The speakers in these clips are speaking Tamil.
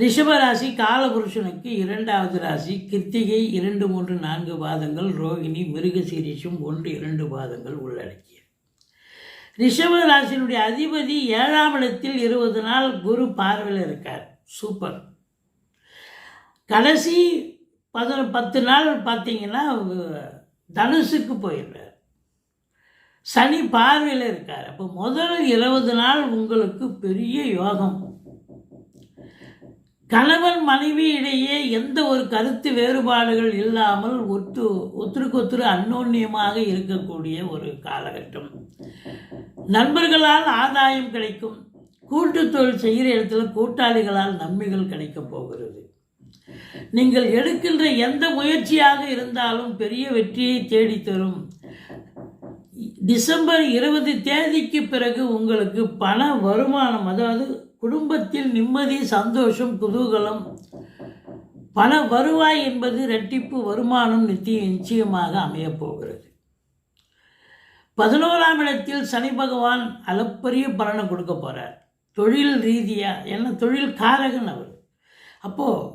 ரிஷபராசி காலபுருஷனுக்கு இரண்டாவது ராசி கிருத்திகை இரண்டு மூன்று நான்கு பாதங்கள் ரோகிணி மிருகசீரிஷம் ஒன்று இரண்டு பாதங்கள் உள்ளடக்கிய. ரிஷப ராசியினுடைய அதிபதி ஏழாம் இடத்தில் இருபது நாள் குரு பார்வையில் இருக்கார். சூப்பர். கடைசி பதின பத்து நாள் பார்த்தீங்கன்னா தனுசுக்கு போயிடுறார். சனி பார்வையில் இருக்கார். அப்போ முதல் இருபது நாள் உங்களுக்கு பெரிய யோகம். கணவன் மனைவி இடையே எந்த ஒரு கருத்து வேறுபாடுகள் இல்லாமல் ஒத்து ஒத்துருக்கொத்துரு அன்னோன்யமாக இருக்கக்கூடிய ஒரு காலகட்டம். நண்பர்களால் ஆதாயம் கிடைக்கும். கூட்டு தொழில் செய்கிற இடத்துல கூட்டாளிகளால் நன்மைகள் கிடைக்கப் போகிறது. நீங்கள் எடுக்கின்ற எந்த முயற்சியாக இருந்தாலும் பெரிய வெற்றியை தேடித்தரும் டிசம்பர் இருபது தேதிக்கு பிறகு உங்களுக்கு பண வருமானம் அதாவது குடும்பத்தில் நிம்மதி சந்தோஷம் குதூகலம் பண வருவாய் என்பது இரட்டிப்பு வருமானம் நித்திய நிச்சயமாக அமையப்போகிறது பதினோராம் இடத்தில் சனி பகவான் அளப்பரிய பலனை கொடுக்க போகிறார் தொழில் ரீதியாக என்ன தொழில் காரகன் அவர். அப்போது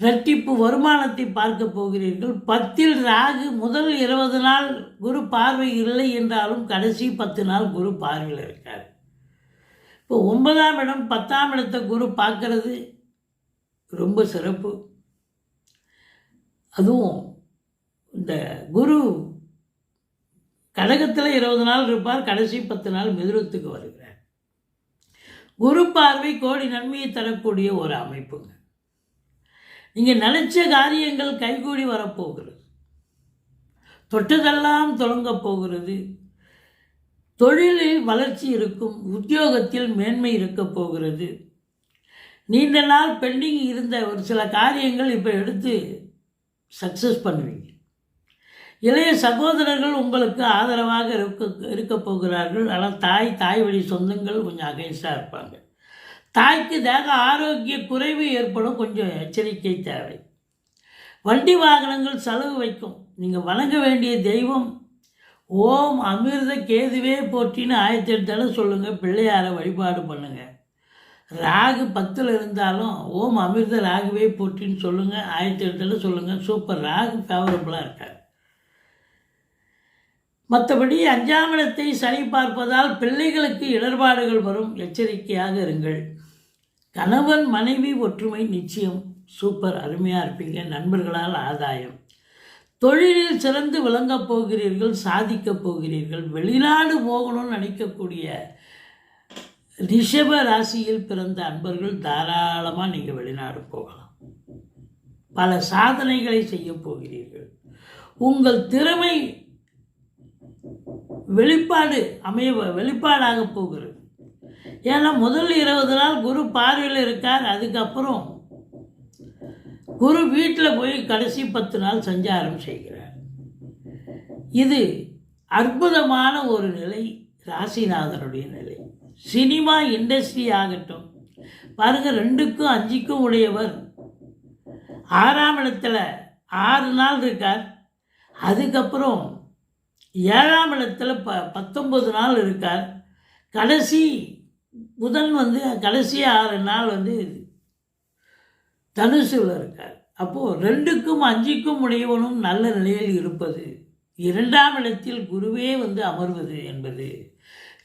இரட்டிப்பு வருமானத்தை பார்க்க போகிறீர்கள். பத்தில் ராகு முதல் இருபது நாள் குரு பார்வை இல்லை என்றாலும் கடைசி பத்து நாள் குரு பார்வையில் இருக்கார். இப்போ ஒன்பதாம் இடம் பத்தாம் இடத்தை குரு பார்க்கறது ரொம்ப சிறப்பு. அதுவும் இந்த குரு கடகத்தில் இருபது நாள் இருப்பார் கடைசி பத்து நாள் மிதுரத்துக்கு வருகிறார். குரு பார்வை கோடி நன்மையை தரக்கூடிய ஒரு அமைப்புங்க. நீங்கள் நினைச்ச காரியங்கள் கைகூடி வரப்போகிறது. தொட்டதெல்லாம் தொடங்கப் போகிறது. தொழிலில் வளர்ச்சி இருக்கும் உத்தியோகத்தில் மேன்மை இருக்கப் போகிறது. நீண்ட நாள் பெண்டிங் இருந்த ஒரு சில காரியங்கள் இப்போ எடுத்து சக்ஸஸ் பண்ணுவீங்க. இளைய சகோதரர்கள் உங்களுக்கு ஆதரவாக இருக்க இருக்க போகிறார்கள். ஆனால் தாய் தாய் வழி சொந்தங்கள் கொஞ்சம் அகைன்ஸ்டாக இருப்பாங்க. தாய்க்கு தேக ஆரோக்கிய குறைவு ஏற்படும் கொஞ்சம் எச்சரிக்கை தேவை. வண்டி வாகனங்கள் செலவு வைக்கும். நீங்கள் வணங்க வேண்டிய தெய்வம் ஓம் அமிர்த கேதுவே போற்றின்னு ஆயிரத்தி எடுத்தாலும் சொல்லுங்கள் பிள்ளையாரை வழிபாடு பண்ணுங்கள் ராகு பத்தில் இருந்தாலும் ஓம் அமிர்த ராகுவே போற்றின்னு சொல்லுங்கள் ஆயிரத்தி எடுத்தாலும் சொல்லுங்கள் சூப்பர் ராகு ஃபேவரபுளாக இருக்கார். மற்றபடி அஞ்சாம் இடத்தை சரி பார்ப்பதால் பிள்ளைகளுக்கு இடர்பாடுகள் வரும் எச்சரிக்கையாக இருங்கள். கணவன் மனைவி ஒற்றுமை நிச்சயம். சூப்பர் அருமையாக இருப்பீங்க. நண்பர்களால் ஆதாயம். தொழிலில் சிறந்து விளங்கப் போகிறீர்கள் சாதிக்கப் போகிறீர்கள் வெளிநாடு போகணும்னு நினைக்கக்கூடிய ரிஷப ராசியில் பிறந்த அன்பர்கள் தாராளமாக நீங்கள் வெளிநாடு போகலாம். பல சாதனைகளை செய்ய போகிறீர்கள். உங்கள் திறமை வெளிப்பாடு அமைய வெளிப்பாடாக போகிறது. ஏன்னா முதல் இருபது நாள் குரு பார்வையில் இருக்கார் அதுக்கப்புறம் குரு வீட்டில் போய் கடைசி பத்து நாள் சஞ்சாரம் செய்கிறார். இது அற்புதமான ஒரு நிலை ராசிநாதனுடைய நிலை. சினிமா இண்டஸ்ட்ரி ஆகட்டும் பாருங்க ரெண்டுக்கும் அஞ்சுக்கும் உடையவர். ஆறாம் இடத்துல ஆறு நாள் இருக்கார். அதுக்கப்புறம் ஏழாம் இடத்துல ப பத்தொம்பது நாள் இருக்கார். கடைசி புதன் வந்து கடைசி ஆறு நாள் வந்து தனுசில் இருக்கார். அப்போது ரெண்டுக்கும் அஞ்சுக்கும் உடையவனும் நல்ல நிலையில் இருப்பது இரண்டாம் இடத்தில் குருவே வந்து அமர்வது என்பது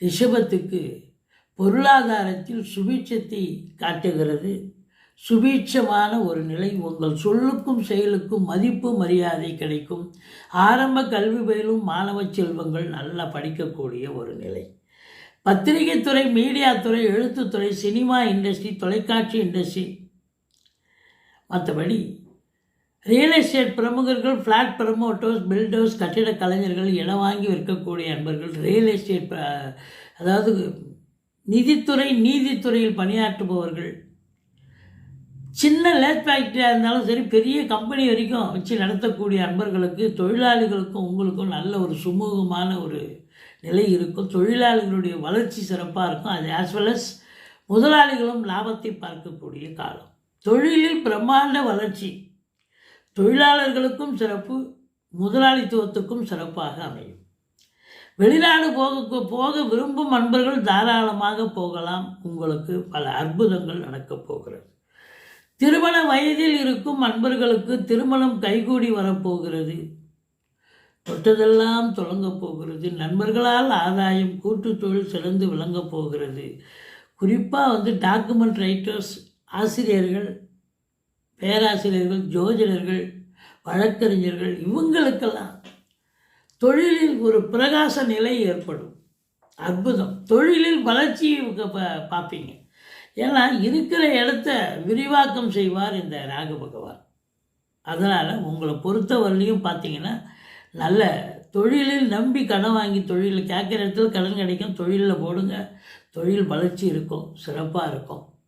ரிஷபத்துக்கு பொருளாதாரத்தில் சுபீட்சத்தை காட்டுகிறது. சுபீட்சமான ஒரு நிலை உங்கள் சொல்லுக்கும் செயலுக்கும் மதிப்பு மரியாதை கிடைக்கும். ஆரம்ப கல்வி பயிலும் மாணவ செல்வங்கள் நல்லா படிக்கக்கூடிய ஒரு நிலை. பத்திரிகை துறை மீடியா துறை எழுத்துத்துறை சினிமா இண்டஸ்ட்ரி தொலைக்காட்சி இண்டஸ்ட்ரி மற்றபடி ரியல் எஸ்டேட் பிரமுகர்கள் ஃப்ளாட் ப்ரமோட்டர்ஸ் பில்டர்ஸ் கட்டிட கலைஞர்கள் இடம் வாங்கி விற்கக்கூடிய அன்பர்கள் ரியல் எஸ்டேட் அதாவது நிதித்துறை நீதித்துறையில் பணியாற்றுபவர்கள். சின்ன லேத் ஃபேக்ட்ரியாக இருந்தாலும் சரி பெரிய கம்பெனி வரைக்கும் வச்சு நடத்தக்கூடிய அன்பர்களுக்கு தொழிலாளிகளுக்கும் உங்களுக்கும் நல்ல ஒரு சுமூகமான ஒரு நிலை இருக்கும். தொழிலாளிகளுடைய வளர்ச்சி சிறப்பாக இருக்கும். அது ஆஸ் வெல் அஸ் முதலாளிகளும் லாபத்தை பார்க்கக்கூடிய காலம். தொழிலில் பிரம்மாண்ட வளர்ச்சி. தொழிலாளர்களுக்கும் சிறப்பு முதலாளித்துவத்துக்கும் சிறப்பாக அமையும். வெளிநாடு போக போக விரும்பும் அன்பர்கள் தாராளமாக போகலாம். உங்களுக்கு பல அற்புதங்கள் நடக்கப் போகிறது. திருமண வயதில் இருக்கும் அன்பர்களுக்கு திருமணம் கைகூடி வரப்போகிறது. தொட்டதெல்லாம் தொடங்கப் போகிறது. நண்பர்களால் ஆதாயம் கூட்டு தொழில் சிறந்து விளங்கப் போகிறது. குறிப்பாக வந்து டாக்குமெண்ட் ரைட்டர்ஸ் ஆசிரியர்கள் பேராசிரியர்கள் ஜோதிடர்கள் வழக்கறிஞர்கள் இவங்களுக்கெல்லாம் தொழிலில் ஒரு பிரகாச நிலை ஏற்படும். அற்புதம். தொழிலில் வளர்ச்சி ப- பார்ப்பீங்க. ஏன்னா இருக்கிற இடத்த விரிவாக்கம் செய்வார் இந்த ராகு பகவான். அதனால் உங்களை பொறுத்தவரையிலையும் பார்த்தீங்கன்னா நல்ல தொழிலில் நம்பி கடன் வாங்கி தொழிலில் கேட்குற இடத்துல கடன் கிடைக்கும் தொழிலில் போடுங்க. தொழில் வளர்ச்சி இருக்கும் சிறப்பாக இருக்கும்.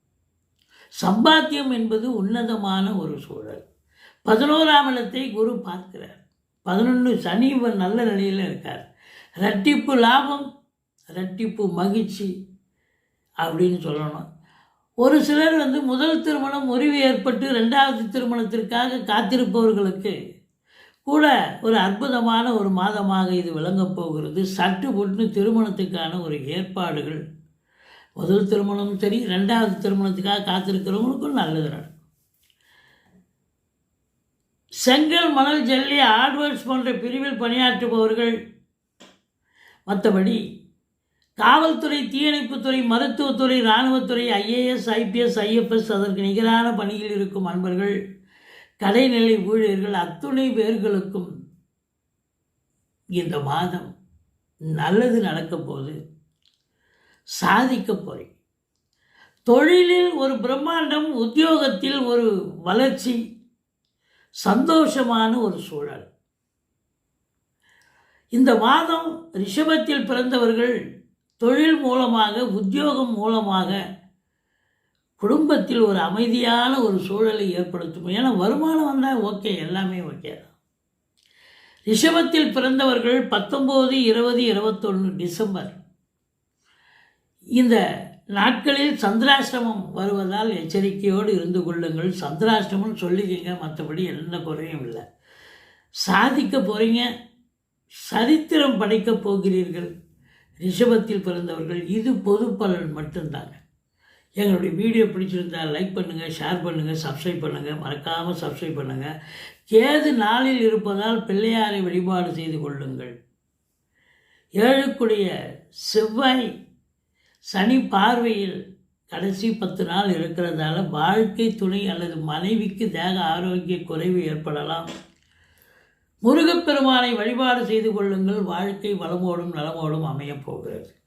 சம்பாத்தியம் என்பது உன்னதமான ஒரு சூழல். பதினோராம் இடத்தை குரு பார்க்கிறார். பதினொன்று சனி இவர் நல்ல நிலையில் இருக்கார். ரட்டிப்பு லாபம் ரட்டிப்பு மகிழ்ச்சி அப்படின்னு சொல்லணும். ஒரு சிலர் வந்து முதல் திருமணம் முறிவு ஏற்பட்டு ரெண்டாவது திருமணத்திற்காக காத்திருப்பவர்களுக்கு கூட ஒரு அற்புதமான ஒரு மாதமாக இது விளங்கப் போகிறது. சட்டு பொட்டு திருமணத்துக்கான ஒரு ஏற்பாடுகள் முதல் திருமணமும் சரி ரெண்டாவது திருமணத்துக்காக காத்திருக்கிறவங்களுக்கும் நல்லது நடக்கும். செங்கல் மணல் ஜல்லி ஆட்வர்ட்ஸ் போன்ற பிரிவில் பணியாற்றுபவர்கள் மற்றபடி காவல்துறை தீயணைப்புத்துறை மருத்துவத்துறை இராணுவத்துறை ஐஏஎஸ் ஐபிஎஸ் ஐஎஃப்எஸ் அதற்கு நிகரான பணியில் இருக்கும் அன்பர்கள் கடைநிலை ஊழியர்கள் அத்துணை பேர்களுக்கும் இந்த மாதம் நல்லது நடக்கப் போகுது சாதிக்க போகிறேன் தொழிலில் ஒரு பிரம்மாண்டம் உத்தியோகத்தில் ஒரு வளர்ச்சி சந்தோஷமான ஒரு சூழல். இந்த மாதம் ரிஷபத்தில் பிறந்தவர்கள் தொழில் மூலமாக உத்தியோகம் மூலமாக குடும்பத்தில் ஒரு அமைதியான ஒரு சூழலை ஏற்படுத்தும். ஏன்னா வருமானம் வந்தால் ஓகே எல்லாமே ஓகே. தான் ரிஷபத்தில் பிறந்தவர்கள் பத்தொம்போது இருபது இருபத்தொன்று டிசம்பர் இந்த நாட்களில் சந்திராஷ்டமம் வருவதால் எச்சரிக்கையோடு இருந்து கொள்ளுங்கள். சந்திராஷ்டமம் சொல்லிக்கிங்க மற்றபடி எந்த குறையும் இல்லை. சாதிக்க போகிறீங்க சரித்திரம் படைக்கப் போகிறீர்கள். ரிஷபத்தில் பிறந்தவர்கள் இது பொது பலன் மட்டும்தாங்க. எங்களுடைய வீடியோ பிடிச்சிருந்தா லைக் பண்ணுங்கள் ஷேர் பண்ணுங்கள் சப்ஸ்கிரைப் பண்ணுங்கள் மறக்காமல் சப்ஸ்கிரைப் பண்ணுங்கள் கேது நாளில் இருப்பதால் பிள்ளையாரை வழிபாடு செய்து கொள்ளுங்கள். ஏழுக்குடைய செவ்வாய் சனி பார்வையில் கடைசி பத்து நாள் இருக்கிறதால வாழ்க்கை துணை அல்லது மனைவிக்கு தேக ஆரோக்கிய குறைவு ஏற்படலாம். முருகப்பெருமானை வழிபாடு செய்து கொள்ளுங்கள். வாழ்க்கை வளமோடும் நலமோடும் அமையப் போகிறது.